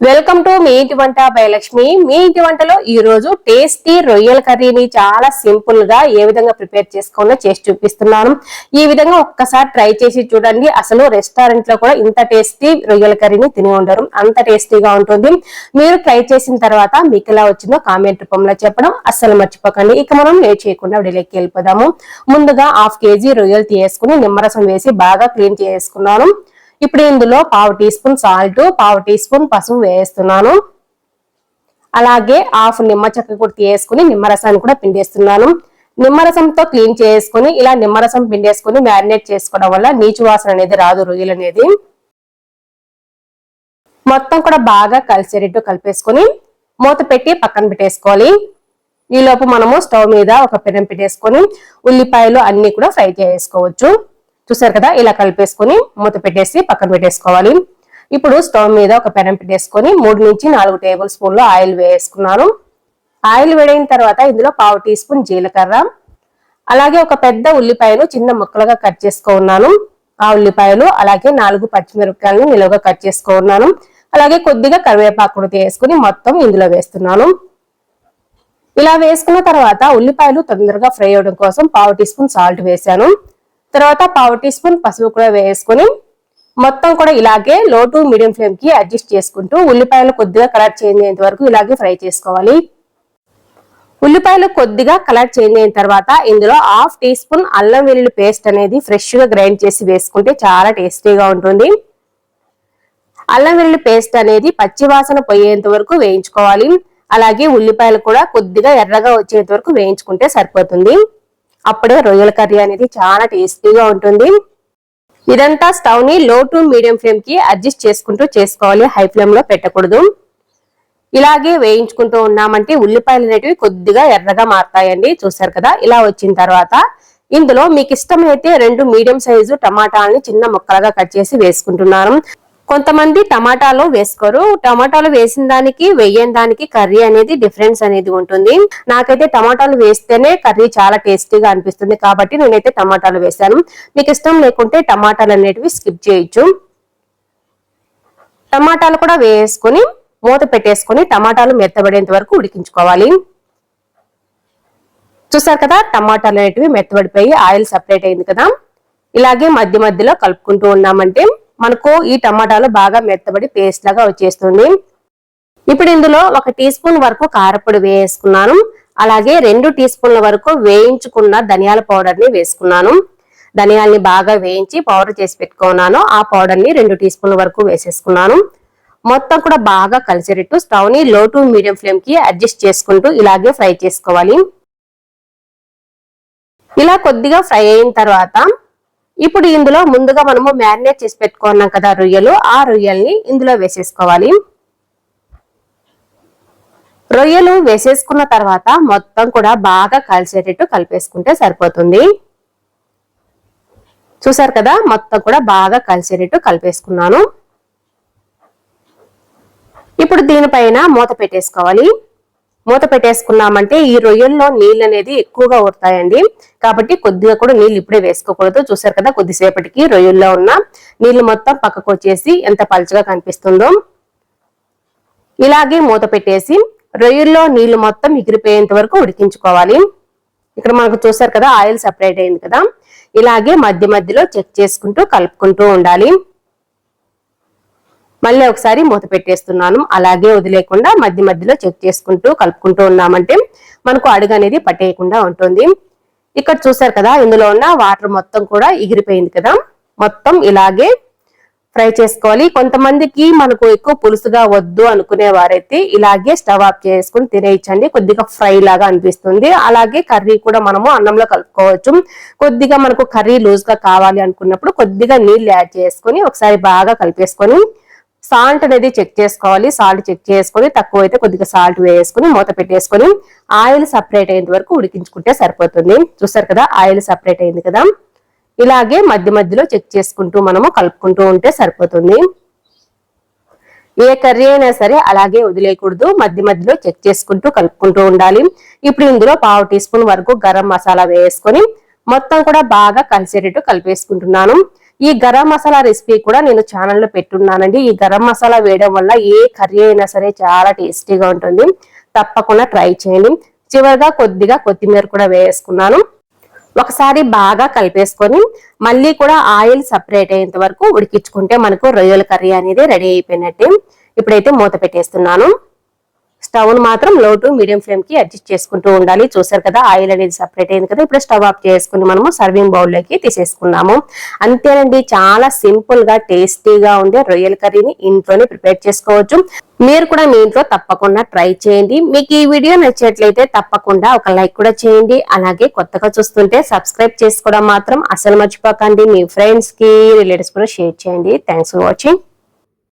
Welcome to me ఇంటి వంట భయలక్ష్మి మీ ఇంటి వంటలో ఈ రోజు టేస్టీ రొయ్యల కర్రీని చాలా సింపుల్గా ఏ విధంగా ప్రిపేర్ చేసుకోవాలో చేసి చూపిస్తున్నాను. ఈ విధంగా ఒక్కసారి ట్రై చేసి చూడండి. అసలు రెస్టారెంట్లో కూడా ఇంత టేస్టీ రొయ్యల కర్రీని తిని ఉండరు. అంత టేస్టీగా ఉంటుంది. మీరు ట్రై చేసిన తర్వాత మీకు ఎలా వచ్చిందో కామెంట్ రూపంలో చెప్పడం అస్సలు మర్చిపోకండి. ఇక మనం లేట్ చేయకుండా విడిలోకి వెళ్ళిపోదాము. ముందుగా హాఫ్ కేజీ రొయ్యలు తీసుకుని నిమ్మరసం వేసి బాగా క్లీన్ చేసుకున్నాను. ఇప్పుడు ఇందులో పావు టీ స్పూన్ సాల్ట్ పావు టీ స్పూన్ పసుపు వేస్తున్నాను. అలాగే హాఫ్ నిమ్మ చెక్క కూడా తీసుకుని నిమ్మరసాన్ని కూడా పిండేస్తున్నాను. నిమ్మరసంతో క్లీన్ చేసుకుని ఇలా నిమ్మరసం పిండేసుకుని మ్యారినేట్ చేసుకోవడం వల్ల నీచు వాసన అనేది రాదు రొయ్యలు అనేది. మొత్తం కూడా బాగా కలిసేటట్టు కలిపేసుకుని మూత పెట్టి పక్కన పెట్టేసుకోవాలి. ఈలోపు మనము స్టవ్ మీద ఒక పెనం పెట్టేసుకొని ఉల్లిపాయలు అన్ని కూడా ఫ్రై చేసుకోవచ్చు చూసారు కదా? ఇలా కలిపేసుకొని మూత పెట్టేసి పక్కన పెట్టేసుకోవాలి. ఇప్పుడు స్టవ్ మీద ఒక పెనం పెట్టేసుకొని మూడు నుంచి నాలుగు టేబుల్ స్పూన్లు ఆయిల్ వేసుకున్నాను. ఆయిల్ వేడైన తర్వాత ఇందులో పావు టీ స్పూన్ జీలకర్ర అలాగే ఒక పెద్ద ఉల్లిపాయను చిన్న ముక్కలుగా కట్ చేసుకున్నాను. ఆ ఉల్లిపాయలు అలాగే నాలుగు పచ్చిమిరపకాయలను నిలువుగా కట్ చేసుకున్నాను. అలాగే కొద్దిగా కరివేపాకుడు తీసుకుని మొత్తం ఇందులో వేస్తున్నాను. ఇలా వేసుకున్న తర్వాత ఉల్లిపాయలు తొందరగా ఫ్రై అవడం కోసం పావు టీ స్పూన్ సాల్ట్ వేశాను. తర్వాత పావు టీ స్పూన్ పసుపు కూడా వేసుకొని మొత్తం కూడా ఇలాగే లో టు మీడియం ఫ్లేమ్కి అడ్జస్ట్ చేసుకుంటూ ఉల్లిపాయలు కొద్దిగా కలర్ చేంజ్ అయ్యేంత వరకు ఇలాగే ఫ్రై చేసుకోవాలి. ఉల్లిపాయలు కొద్దిగా కలర్ చేంజ్ అయిన తర్వాత ఇందులో హాఫ్ టీ స్పూన్ అల్లం వెల్లుల్లి పేస్ట్ అనేది ఫ్రెష్గా గ్రైండ్ చేసి వేసుకుంటే చాలా టేస్టీగా ఉంటుంది. అల్లం వెల్లుల్లి పేస్ట్ అనేది పచ్చివాసన పోయేంత వరకు వేయించుకోవాలి. అలాగే ఉల్లిపాయలు కూడా కొద్దిగా ఎర్రగా వచ్చేంత వరకు వేయించుకుంటే సరిపోతుంది. అప్పుడే రొయ్యల కర్రీ అనేది చాలా టేస్టీగా ఉంటుంది. ఇదంతా స్టవ్ని లో టు మీడియం ఫ్లేమ్కి అడ్జస్ట్ చేసుకుంటూ చేసుకోవాలి. హై ఫ్లేమ్లో పెట్టకూడదు. ఇలాగే వేయించుకుంటూ ఉన్నామంటే ఉల్లిపాయలు అనేటివి కొద్దిగా ఎర్రగా మారుతాయండి. చూసారు కదా? ఇలా వచ్చిన తర్వాత ఇందులో మీకు ఇష్టమైతే రెండు మీడియం సైజు టమాటాలని చిన్న ముక్కలుగా కట్ చేసి వేసుకుంటున్నాను. కొంతమంది టమాటాలు వేసుకోరు. టమాటాలు వేసిన దానికి వేయని దానికి కర్రీ అనేది డిఫరెన్స్ అనేది ఉంటుంది. నాకైతే టమాటాలు వేస్తేనే కర్రీ చాలా టేస్టీగా అనిపిస్తుంది కాబట్టి నేనైతే టమాటాలు వేసాను మీకు ఇష్టం లేకుంటే టమాటాలు అనేటివి స్కిప్ చేయొచ్చు. టమాటాలు కూడా వేసుకొని మూత పెట్టేసుకొని టమాటాలు మెత్తబడేంత వరకు ఉడికించుకోవాలి. చూసారు కదా టమాటాలు అనేటివి మెత్తబడిపోయి ఆయిల్ సపరేట్ అయింది కదా. ఇలాగే మధ్య మధ్యలో కలుపుకుంటూ ఉన్నామంటే మనకు ఈ టమాటాలు బాగా మెత్తబడి పేస్ట్ లాగా వచ్చేస్తుంది. ఇప్పుడు ఇందులో ఒక టీ స్పూన్ వరకు కారపొడి వేసుకున్నాను. అలాగే రెండు టీ స్పూన్ల వరకు వేయించుకున్న ధనియాల పౌడర్ని వేసుకున్నాను. ధనియాల్ని బాగా వేయించి పౌడర్ చేసి పెట్టుకున్నాను. ఆ పౌడర్ని రెండు టీ స్పూన్ల వరకు వేసేసుకున్నాను. మొత్తం కూడా బాగా కలిసేటట్టు స్టవ్ని లో టు మీడియం ఫ్లేమ్కి అడ్జస్ట్ చేసుకుంటూ ఇలాగే ఫ్రై చేసుకోవాలి. ఇలా కొద్దిగా ఫ్రై అయిన తర్వాత ఇప్పుడు ఇందులో ముందుగా మనము మ్యారినేట్ చేసి పెట్టుకున్నాం కదా రొయ్యలు. ఆ రొయ్యల్ని ఇందులో వేసేసుకోవాలి. రొయ్యలు వేసేసుకున్న తర్వాత మొత్తం కూడా బాగా కలిసేటట్టు కలిపేసుకుంటే సరిపోతుంది. చూసారు కదా? మొత్తం కూడా బాగా కలిసేటట్టు కలిపేసుకున్నాను. ఇప్పుడు దీనిపైన మూత పెట్టేసుకోవాలి. మూత పెట్టేసుకున్నామంటే ఈ రొయ్యల్లో నీళ్ళు అనేది ఎక్కువగా ఉడతాయండి కాబట్టి కొద్దిగా కూడా నీళ్ళు ఇప్పుడే వేసుకోకూడదు. చూసారు కదా కొద్దిసేపటికి రొయ్యల్లో ఉన్న నీళ్ళు మొత్తం పక్కకు వచ్చేసి ఎంత పలుచగా కనిపిస్తుందో. ఇలాగే మూత పెట్టేసి రొయ్యల్లో నీళ్ళు మొత్తం ఎగిరిపోయేంత వరకు ఉడికించుకోవాలి. ఇక్కడ మనకు చూసారు కదా ఆయిల్ సపరేట్ అయింది కదా. ఇలాగే మధ్య మధ్యలో చెక్ చేసుకుంటూ కలుపుకుంటూ ఉండాలి. మళ్ళీ ఒకసారి మూత పెట్టేస్తున్నాను. అలాగే వదిలేకుండా మధ్య మధ్యలో చెక్ చేసుకుంటూ కలుపుకుంటూ ఉన్నామంటే మనకు అడుగు అనేది పట్టేయకుండా ఉంటుంది. ఇక్కడ చూసారు కదా ఇందులో ఉన్న వాటర్ మొత్తం కూడా ఎగిరిపోయింది కదా. మొత్తం ఇలాగే ఫ్రై చేసుకోవాలి. కొంతమందికి మనకు ఎక్కువ పులుసుగా వద్దు అనుకునే వారైతే ఇలాగే స్టవ్ ఆఫ్ చేసుకుని తినేయచ్చండి. కొద్దిగా ఫ్రై లాగా అనిపిస్తుంది. అలాగే కర్రీ కూడా మనము అన్నంలో కలుపుకోవచ్చు. కొద్దిగా మనకు కర్రీ లూజ్గా కావాలి అనుకున్నప్పుడు కొద్దిగా నీళ్ళు యాడ్ చేసుకొని ఒకసారి బాగా కలిపేసుకొని సాల్ట్ అనేది చెక్ చేసుకోవాలి. సాల్ట్ చెక్ చేసుకొని తక్కువ అయితే కొద్దిగా సాల్ట్ వేసుకుని మూత పెట్టేసుకొని ఆయిల్ సపరేట్ అయ్యేంత వరకు ఉడికించుకుంటే సరిపోతుంది. చూసారు కదా ఆయిల్ సపరేట్ అయింది కదా. ఇలాగే మధ్య మధ్యలో చెక్ చేసుకుంటూ మనము కలుపుకుంటూ ఉంటే సరిపోతుంది. ఏ కర్రీ అయినా సరే అలాగే వదిలేయకూడదు. మధ్య మధ్యలో చెక్ చేసుకుంటూ కలుపుకుంటూ ఉండాలి. ఇప్పుడు ఇందులో పావు టీ స్పూన్ వరకు గరం మసాలా వేసుకొని మొత్తం కూడా బాగా కలిసేటట్టు కలిపేసుకుంటున్నాను. ఈ గరం మసాలా రెసిపీ కూడా నేను ఛానల్లో పెట్టున్నానండి. ఈ గరం మసాలా వేయడం వల్ల ఏ కర్రీ అయినా సరే చాలా టేస్టీగా ఉంటుంది. తప్పకుండా ట్రై చేయండి. చివరిగా కొద్దిగా కొత్తిమీర కూడా వేసుకున్నాను. ఒకసారి బాగా కలిపేసుకొని మళ్ళీ కూడా ఆయిల్ సపరేట్ అయ్యేంత వరకు ఉడికించుకుంటే మనకు రొయ్యల కర్రీ అనేది రెడీ అయిపోయినట్టే. ఇప్పుడైతే మూత పెట్టేస్తున్నాను. స్టవ్ మాత్రం లో టు మీడియం ఫ్లేమ్కి అడ్జస్ట్ చేసుకుంటూ ఉండాలి. చూసారు కదా ఆయిల్ అనేది సపరేట్ అయింది కదా ఇప్పుడు స్టవ్ ఆఫ్ చేసుకుని మనము సర్వింగ్ బౌల్లోకి తీసేసుకున్నాము. అంతేనండి చాలా సింపుల్గా టేస్టీగా ఉండే రొయ్యల కర్రీని ఇంట్లోనే ప్రిపేర్ చేసుకోవచ్చు. మీరు కూడా మీ ఇంట్లో తప్పకుండా ట్రై చేయండి. మీకు ఈ వీడియో నచ్చినట్లయితే తప్పకుండా ఒక లైక్ కూడా చేయండి. అలాగే కొత్తగా చూస్తుంటే సబ్స్క్రైబ్ చేసుకోవడం మాత్రం అసలు మర్చిపోకండి. మీ ఫ్రెండ్స్కి రిలేటివ్స్ కూడా షేర్ చేయండి. Thanks for watching